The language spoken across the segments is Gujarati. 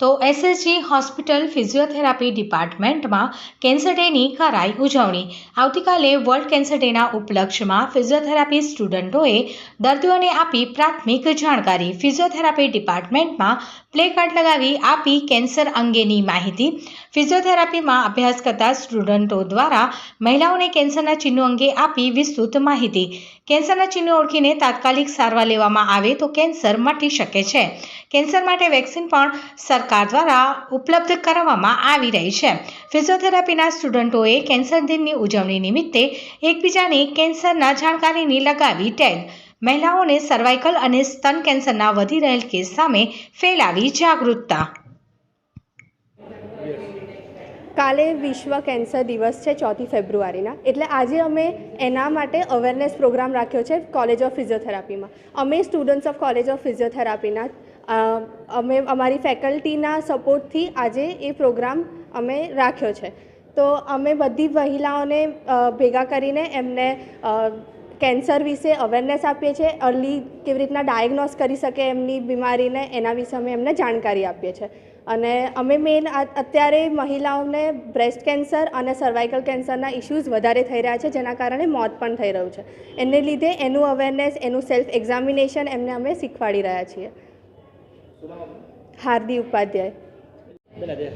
તો એસએસજી હોસ્પિટલ ફિઝિયોથેરાપી ડિપાર્ટમેન્ટમાં કેન્સર ડેની કરાઈ ઉજવણી. આવતીકાલે વર્લ્ડ કેન્સર ડેના ઉપલક્ષમાં ફિઝિયોથેરાપી સ્ટુડન્ટોએ દર્દીઓને આપી પ્રાથમિક જાણકારી. ફિઝિયોથેરાપી ડિપાર્ટમેન્ટમાં પ્લે કાર્ડ લગાવી આપી કેન્સર અંગેની માહિતી. ફિઝિયોથેરાપીમાં અભ્યાસ કરતા સ્ટુડન્ટો દ્વારા મહિલાઓને કેન્સરના ચિહ્નો અંગે આપી વિસ્તૃત માહિતી. કેન્સરના ચિહ્નો ઓળખીને તાત્કાલિક સારવાર લેવામાં આવે તો કેન્સર મટી શકે છે. કેન્સર માટે વેક્સિન પણ સરકાર દ્વારા ઉપલબ્ધ કરાવવામાં આવી રહી છે. ફિઝિયોથેરાપીના સ્ટુડન્ટોએ કેન્સર દિનની ઉજવણી નિમિત્તે એકબીજાની કેન્સરના જાણકારીની લગાવી ટેગ મહિલાઓને સર્વાઇકલ અને સ્તન કેન્સરના વધી રહેલ કેસ સામે ફેલાવી જાગૃતતા. કાલે વિશ્વ કેન્સર દિવસ છે ચોથી ફેબ્રુઆરીના. એટલે આજે અમે એના માટે અવેરનેસ પ્રોગ્રામ રાખ્યો છે કોલેજ ઓફ ફિઝિયોથેરાપીમાં અમે સ્ટુડન્ટ્સ ઓફ કોલેજ ઓફ ફિઝિયોથેરાપીના અમે અમારી ફેકલ્ટીના સપોર્ટથી આજે એ પ્રોગ્રામ અમે રાખ્યો છે. તો અમે બધી મહિલાઓને ભેગા કરીને એમને કેન્સર વિશે અવેરનેસ આપીએ છીએ અર્લી કેવી રીતના ડાયગ્નોસ કરી શકે એમની બીમારીને, એના વિશે અમે એમને જાણકારી આપીએ છીએ. અને અમે મેઇન અત્યારે મહિલાઓને બ્રેસ્ટ કેન્સર અને સર્વાઇકલ કેન્સરના ઇશ્યુઝ વધારે થઈ રહ્યા છે, જેના કારણે મોત પણ થઈ રહ્યું છે. એને લીધે એનું અવેરનેસ એનું સેલ્ફ એક્ઝામિનેશન એમને અમે શીખવાડી રહ્યા છીએ. હાર્દી ઉપાધ્યાય. બેન આજે અ,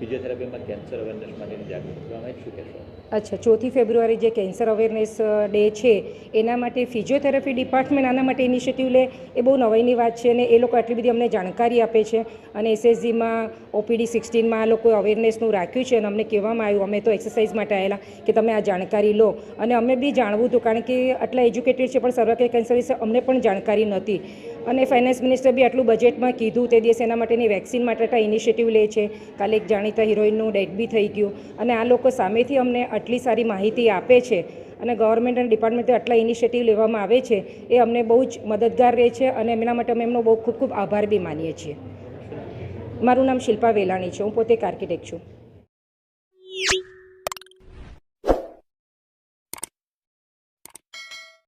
ફિઝિયોથેરાપીમાં કેન્સર અવેરનેસ માટેની જાગૃતિ શું કહેશો? અચ્છા ચોથી ફેબ્રુઆરી જે કેન્સર અવેરનેસ ડે છે એના માટે ફિઝિયોથેરાપી ડિપાર્ટમેન્ટ આના માટે ઇનિશિયેટિવ લે. એ બહુ નવાઈની વાત છે અને એ લોકો આટલી બધી અમને જાણકારી આપે છે. અને એસએસજીમાં ઓપીડી સિક્સટીનમાં આ લોકોએ અવેરનેસનું રાખ્યું છે અને અમને કહેવામાં આવ્યું અમે તો એક્સરસાઇઝ માટે આવેલા કે તમે આ જાણકારી લો. અને અમે બી જાણવું હતું કારણ કે આટલા એજ્યુકેટેડ છે પણ સર્વાઇકલ કેન્સર વિશે અમને પણ જાણકારી નહોતી. અને ફાઇનાન્સ મિનિસ્ટર બી આટલું બજેટમાં કીધું તે દિવસે એના માટેની વેક્સિન માટે ઇનિશિયેટિવ લે છે. કાલે એક જાણીતા હિરોઈનનું ડેડ બી થઈ ગયું. અને આ લોકો સામેથી અમને આટલી સારી માહિતી આપે છે અને ગવર્મેન્ટ અને ડિપાર્ટમેન્ટથી આટલા ઇનિશિયેટિવ લેવામાં આવે છે, એ અમને બહુ જ મદદગાર રહે છે અને એમના માટે અમે એમનો બહુ ખૂબ ખૂબ આભાર બી માનીએ છીએ. મારું નામ શિલ્પા વેલાણી છે. હું પોતે એક આર્કિટેક્ટ છું.